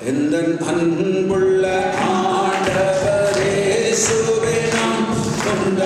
எந்த அன்புள்ள ஆண்டவரே நாம் கொண்ட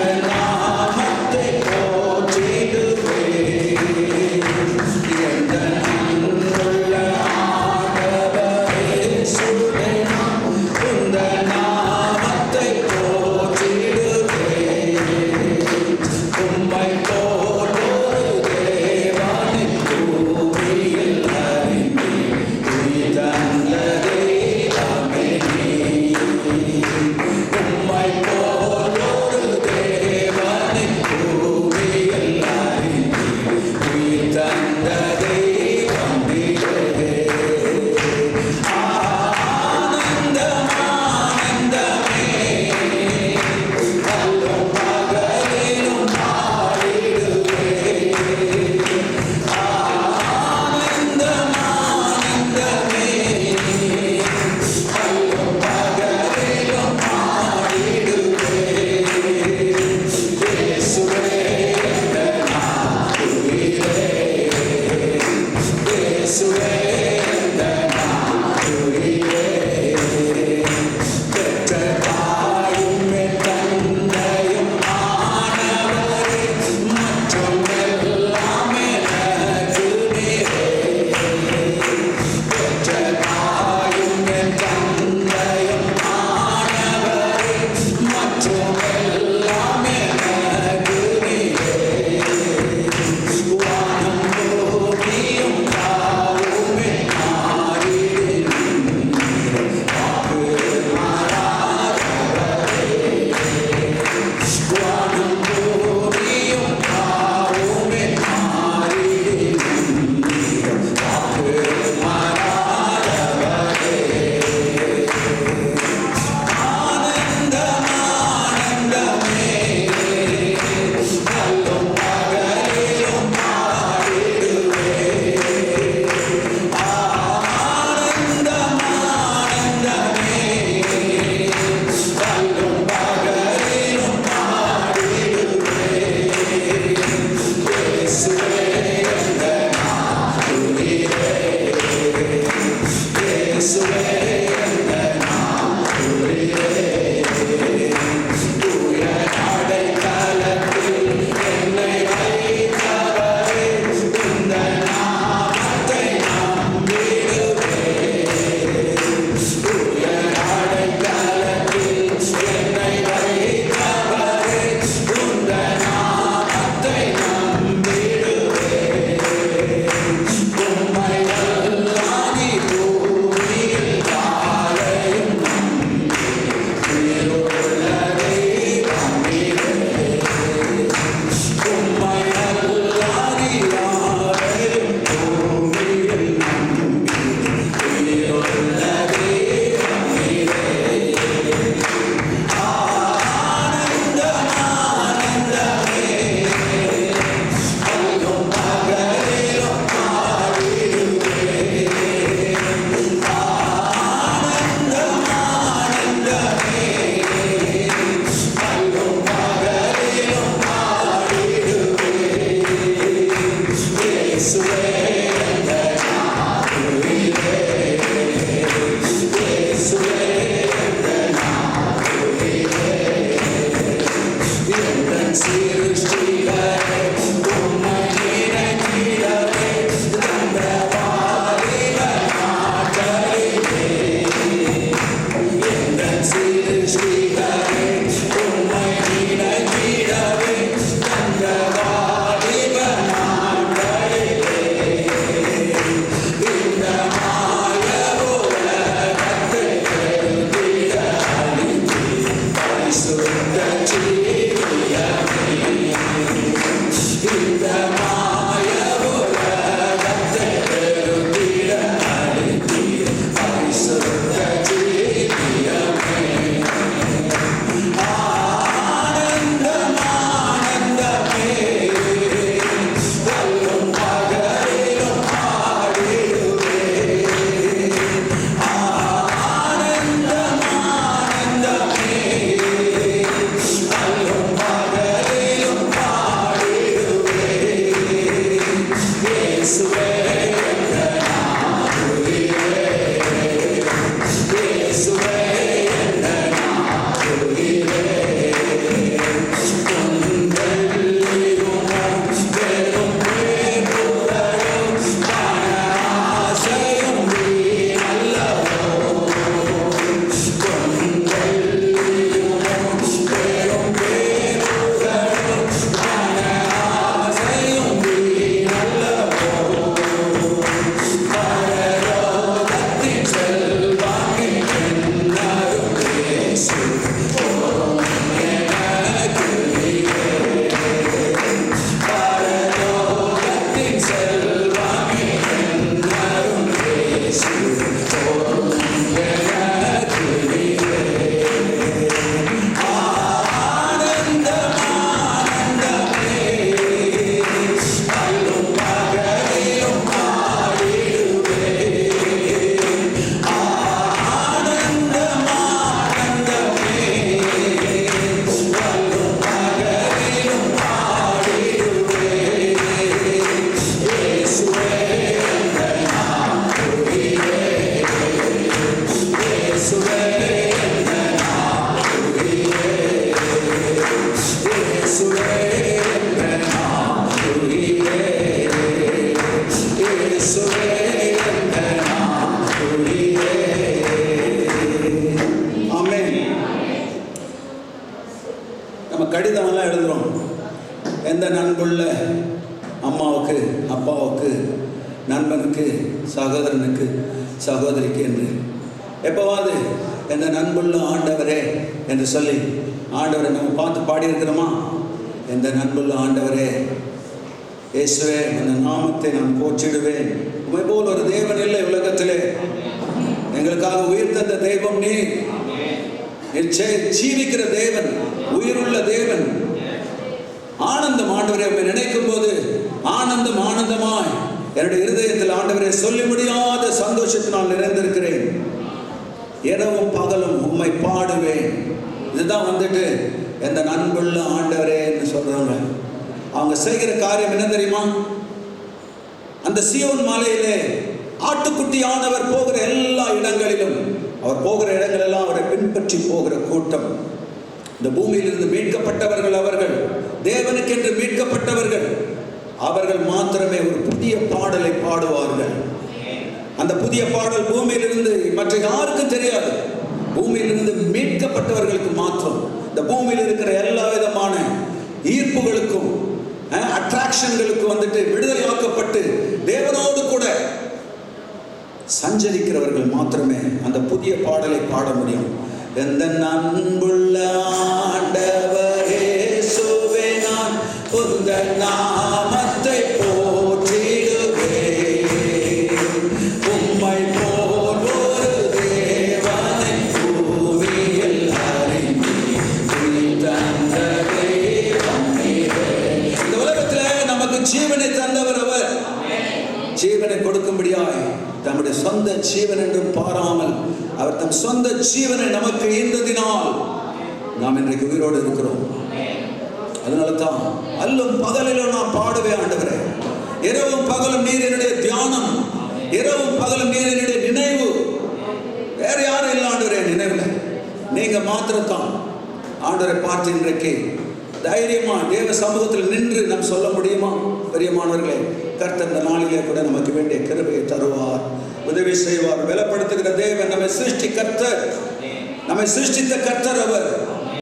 கடிதமெல்லாம் எழுதுகிறோம் எந்த நண்புள்ள அம்மாவுக்கு அப்பாவுக்கு நண்பனுக்கு சகோதரனுக்கு சகோதரிக்கு என்று. எப்போவாது எந்த நண்புள்ள ஆண்டவரே என்று சொல்லி ஆண்டவரை நம்ம பார்த்து பாடியிருக்கிறோமா? எந்த நண்புள்ள ஆண்டவரே இயேசுவே அந்த நாமத்தை நான் போற்றிடுவேன். உமை போல் ஒரு தேவன் இல்லை உலகத்திலே. எங்களுக்காக உயிர் தந்த தெய்வம் நீ. நிச்சய ஜீவிக்கிற தேவன். ஆண்டவரை உம்மை நினைக்கும் போது ஆனந்தம் ஆனந்தமாய் என்னுடைய இருதயத்தில் ஆண்டவரை சொல்லி முடியாத சந்தோஷத்தினால் நிறைந்திருக்கிறேன். இரவும் பகலும் உம்மை பாடுவேன். இதுதான் வந்துட்டு எந்த நண்புள்ள ஆண்டவரேன்னு சொல்றாங்க. அவங்க செய்கிற காரியம் என்ன தெரியுமா? அந்த சியோன் மலையிலே ஆட்டுக்குட்டியானவர் போகிற எல்லா இடங்களிலும் அவர் போகிற இடங்களெல்லாம் அவரை பின்பற்றி போகிற கூட்டம். இந்த பூமியிலிருந்து மீட்கப்பட்டவர்கள் அவர்கள். தேவனுக்கென்று மீட்கப்பட்டவர்கள் அவர்கள் மாத்திரமே ஒரு புதிய பாடலை பாடுவார்கள். அந்த புதிய பாடல் பூமியிலிருந்து மற்ற யாருக்கும் தெரியாது. பூமியிலிருந்து மீட்கப்பட்டவர்களுக்கு மாத்திரம். இந்த பூமியில் இருக்கிற எல்லா விதமான ஈர்ப்புகளுக்கும் அட்ராக்ஷன்களுக்கு வந்துட்டு விடுதலையாக்கப்பட்டு தேவனோடு கூட சஞ்சரிக்கிறவர்கள் மாத்திரமே அந்த புதிய பாடலை பாட முடியும். எந்த நண்புள்ள ஆண்டவர் தம்முடைய சொந்த ஜீவன் என்றும் பாராமல் அவர் தம் சொந்த ஜீவனை நமக்கு ஈந்ததினால் நாம் இன்றைக்கு உயிரோடு இருக்கிறோம். அதனால தான் அல்லும் பகலிலும் நான் பாடுவேன் ஆண்டவரே. இரவும் பகலும் நீர் என்னுடைய தியானம். இரவும் பகலும் நீர் என்னுடைய நினைவு. வேற யாரும் இல்லை ஆண்டவரே நினைவில். நீங்க மாத்திரத்தான் ஆண்டவரை பார்த்து இன்றைக்கு தைரியமா தேவ சமூகத்தில் நின்று நாம் சொல்ல முடியுமா? பெரியமானவர்களே கர்த்தர் இந்த நாளிலே கூட நமக்கு வேண்டிய கிருபையை தருவார். உதவி செய்வார். பலப்படுத்துகிற தேவன் நம்மை சிருஷ்டி கர்த்தர் நம்மை சிருஷ்டித்த கர்த்தர் அவர்.